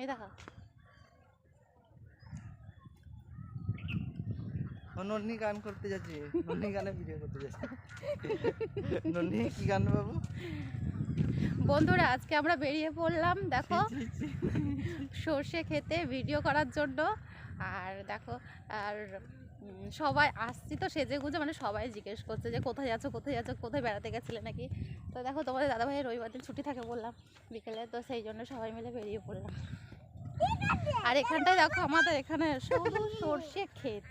এই দেখো। নন্নি গান করতে যাচ্ছে। নন্নি গানে ভিডিও করতে যাচ্ছে। নন্নি কি গান বাবু? বন্ধুরা আজকে আমরা বেরিয়ে পড়লাম দেখো সর্ষে খেতে ভিডিও করার জন্য। আর দেখো আর সবাই আসছি তো সেজে গুজে মানে সবাই জিজ্ঞেস করছে যে, কোথায় যাচ্ছ? কোথায় যাচ্ছ? কোথায় বেড়াতে গেছিলে নাকি? তো দেখো, তোমাদের দাদাভাইয়ের রবিবার দিন ছুটি থাকে বললাম বিকেলে, তো সেই জন্য সবাই মিলে বেরিয়ে পড়লাম। আর এখানটায় দেখো, আমাদের এখানে শুধু সর্ষে ক্ষেত।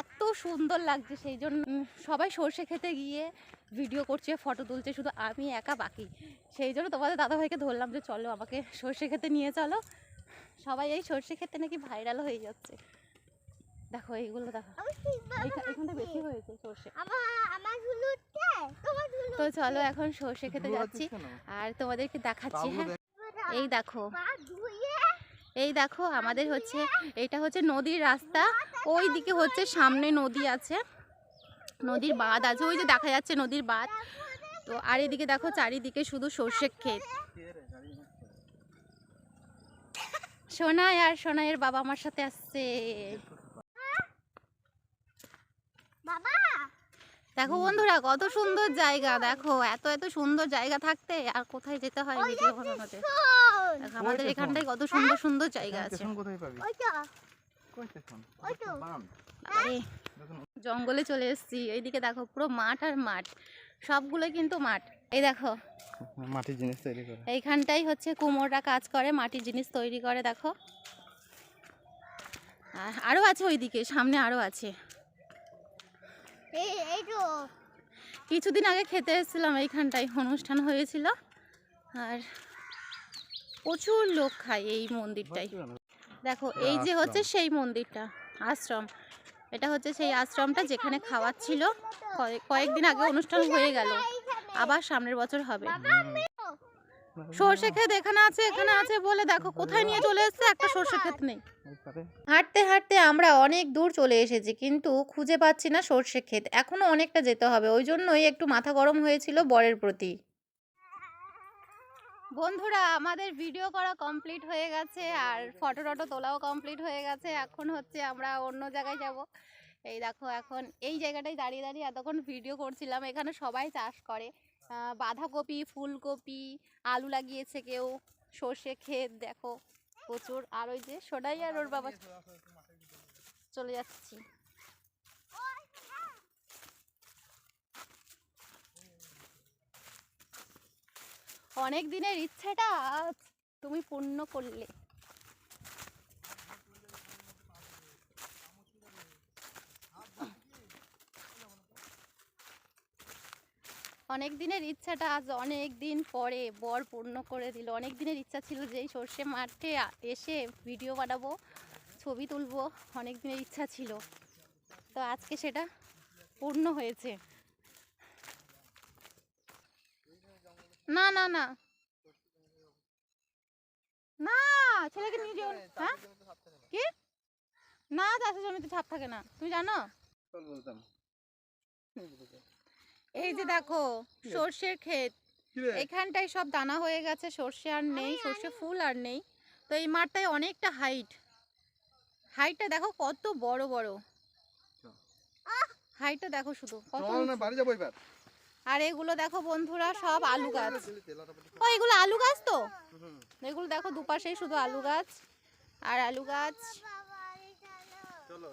এত সুন্দর লাগছে সেই জন্য। সবাই সর্ষে খেতে গিয়ে ভিডিও করছে, ফটো তুলছে, শুধু আমি একা বাকি। সেই জন্য তোমাদের দাদাভাইকে ধরলাম যে, চলো আমাকে সর্ষে খেতে নিয়ে চলো। সবাই এই সর্ষে খেতে নাকি ভাইরাল হয়ে যাচ্ছে। দেখো এইগুলো দেখো। এখানটা বেশি হয়েছে সর্ষে। তো চলো এখন সর্ষে খেতে যাচ্ছি। আর তোমাদেরকে দেখাচ্ছি হ্যাঁ? এই দেখো। এই দেখো আমাদের হচ্ছে এটা হচ্ছে নদীর রাস্তা। ওই দিকে হচ্ছে সামনে নদী আছে। নদীর বাঁধ আছে। ওই যে দেখা যাচ্ছে নদীর বাঁধ। তো আর এদিকে দেখো চারিদিকে শুধু সর্ষে ক্ষেত। সোনাই আর সোনাইয়ের বাবা আমার সাথে আসছে। দেখো বন্ধুরা কত সুন্দর জায়গা দেখো এত এত সুন্দর জায়গা থাকতে আর কোথায় যেতে হয় ভিডিও বানানোতে দেখো, আমাদের এখানটায় কত সুন্দর সুন্দর জায়গা আছে। আরে দেখুন জঙ্গলে চলে এসেছি এইদিকে দেখো পুরো মাঠ আর মাঠ সবগুলো কিন্তু মাঠ। এই দেখো মাটির জিনিস তৈরি করে। এইখানটাই হচ্ছে কুমোররা কাজ করে মাটির জিনিস তৈরি করে দেখো। আর আরও আছে ওইদিকে সামনে আরও আছে। কিছুদিন আগে খেতে এসেছিলাম এইখানটায় অনুষ্ঠান হয়েছিল। আর প্রচুর লোক খায় এই মন্দিরটাই দেখো এই যে হচ্ছে সেই মন্দিরটা আশ্রম। এটা হচ্ছে সেই আশ্রমটা যেখানে খাওয়াচ্ছিল। কয়েক কয়েকদিন আগে অনুষ্ঠান হয়ে গেল। আবার সামনের বছর হবে। সর্ষে ক্ষেত এখানে আছে এখানে আছে বলে দেখো কোথায় নিয়ে চলে এসেছে? একটা সর্ষে ক্ষেত নেই। হাঁটতে হাঁটতে আমরা অনেক দূর চলে এসেছি কিন্তু খুঁজে পাচ্ছি না সর্ষে ক্ষেত। এখনও অনেকটা যেতে হবে ওই জন্যই একটু মাথা গরম হয়েছিল বরের প্রতি। বন্ধুরা আমাদের ভিডিও করা কমপ্লিট হয়ে গেছে আর ফটো টটো তোলাও কমপ্লিট হয়ে গেছে। এখন হচ্ছে আমরা অন্য জায়গায় যাব। এই দেখো এখন এই জায়গাটায় দাঁড়িয়ে দাঁড়িয়ে এতক্ষণ ভিডিও করছিলাম। এখানে সবাই চাষ করে। বাঁধাকপি, ফুলকপি, আলু লাগিয়েছে কেউ, সর্ষে ক্ষেত, দেখো, প্রচুর। আর ওই যে সোনাই আর ওর বাবা চলে যাচ্ছি। অনেক দিনের ইচ্ছেটা তুমি পূর্ণ করলে। অনেক দিনের ইচ্ছাটা আজ অনেক দিন পরে বর পূর্ণ করে দিল। অনেক দিনের ইচ্ছা ছিল যে সর্ষে মাঠে এসে ভিডিও বানাবো, ছবি তুলবো অনেক দিনের ইচ্ছা ছিল। তো আজকে সেটা পূর্ণ হয়েছে। না না না। না, ছেলেকে নিয়ে যেও। হ্যাঁ? কি? না চাষের জমিতে ছাপ থাকে না। তুমি জানো? বলতাম। এই যে দেখো সর্ষের ক্ষেত। এখানটায় সব দানা হয়ে গেছে সর্ষে আর নেই সর্ষে ফুল আর নেই। তো এই মাঠটায় অনেকটা হাইট হাইটটা দেখো কত বড় বড়। হাইটটা দেখো শুধু কত বাড়ি যাব এবার। আর এগুলো দেখো বন্ধুরা সব আলু গাছ। ও এগুলো আলু গাছ তো? এগুলো দেখো দুপাশেই শুধু আলু গাছ আর আলু গাছ। চলো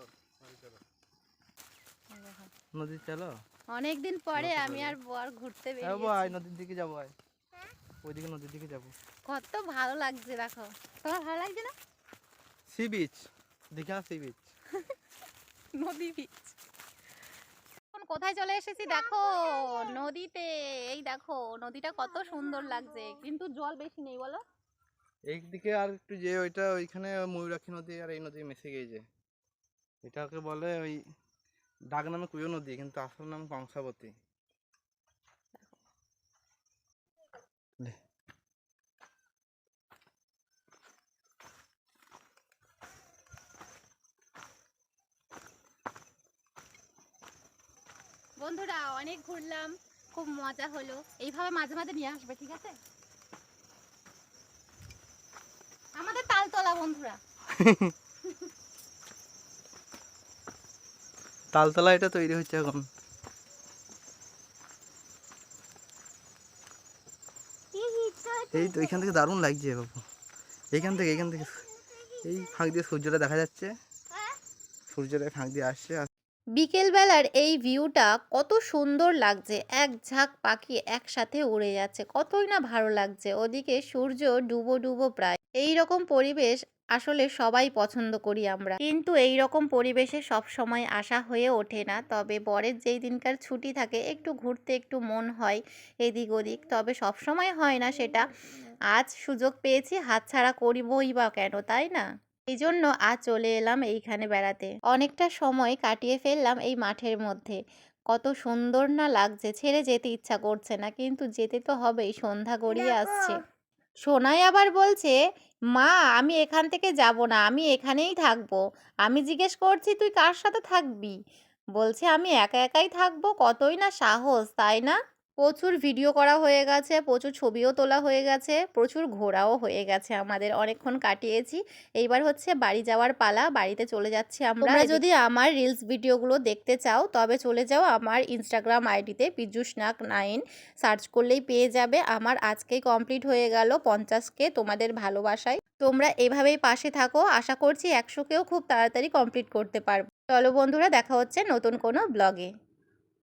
নদী চলো। অনেক দিন পরে আমি আর বর ঘুরতে হ্যাঁ বেরিয়েছি। ভাই নদীর দিকে যাব ভাই ওইদিকে নদীর দিকে যাব। কত ভালো লাগছে দেখো। তোমার ভালো লাগছে না? Sea beach Digha sea beach নদী বিচ এখন কোথায় চলে এসেছি দেখো? নদীতে। এই দেখো নদীটা কত সুন্দর লাগছে। কিন্তু জল বেশি নেই বলো। এইদিকে আর একটু যে ওইটা ওইখানে ময়ূরাক্ষী নদী আর এই নদী মিশে গিয়েছে। এটাকে বলে ওই ডাক নামে কুয়ো নদী কিন্তু আসল নাম কংসাবতী। বন্ধুরা অনেক ঘুরলাম খুব মজা হলো। এইভাবে মাঝে মাঝে নিয়ে আসবে ঠিক আছে? আমাদের তালতলা বন্ধুরা। তালতলা এটা তৈরি হচ্ছে এখন। এই তো এখান থেকে দারুণ লাগছে বাবু। এইখান থেকে এইখান থেকে। এই ফাঁক দিয়ে সূর্যটা দেখা যাচ্ছে। সূর্যটা ফাঁক দিয়ে আসছে। বিকেলবেলার এই ভিউটা কত সুন্দর লাগছে। এক ঝাঁক পাখি একসাথে উড়ে যাচ্ছে। কতই না ভালো লাগছে। ওদিকে সূর্য ডুবো ডুবো প্রায়। এই রকম পরিবেশ আসলে সবাই পছন্দ করি আমরা। কিন্তু এই রকম পরিবেশে সব সময় আসা হয়ে ওঠে না। তবে বরের যেই দিনকার ছুটি থাকে একটু ঘুরতে একটু মন হয় এদিক ওদিক। তবে সব সময় হয় না সেটা। আজ সুযোগ পেয়েছি হাতছাড়া করিবই বা কেন তাই না? এই জন্য আজ চলে এলাম এইখানে বেড়াতে। অনেকটা সময় কাটিয়ে ফেললাম এই মাঠের মধ্যে। কত সুন্দর না লাগছে ছেড়ে যেতে ইচ্ছা করছে না। কিন্তু যেতে তো হবেই সন্ধ্যা গড়িয়ে আসছে। সোনাই আবার বলছে, মা, আমি এখান থেকে যাব না, আমি এখানেই থাকব। আমি জিজ্ঞেস করছি, তুই কার সাথে থাকবি? বলছে, আমি একা একাই থাকব? কতই না সাহস, তাই না? প্রচুর ভিডিও করা হয়ে গেছে প্রচুর ছবিও তোলা হয়ে গেছে প্রচুর ঘোরাও হয়ে গেছে আমাদের অনেকক্ষণ কাটিয়েছি। এইবার হচ্ছে বাড়ি যাওয়ার পালা বাড়িতে চলে যাচ্ছি আমরা। যদি আমার রিলস ভিডিওগুলো দেখতে চাও তবে চলে যাও আমার ইনস্টাগ্রাম আইডিতে পিজুস নাক নাইন সার্চ করলেই পেয়ে যাবে। আমার আজকেই কমপ্লিট হয়ে গেল পঞ্চাশকে তোমাদের ভালোবাসায়। তোমরা এভাবেই পাশে থাকো আশা করছি একশোকেও খুব তাড়াতাড়ি কমপ্লিট করতে পারব। চলো বন্ধুরা দেখা হচ্ছে নতুন কোনো ব্লগে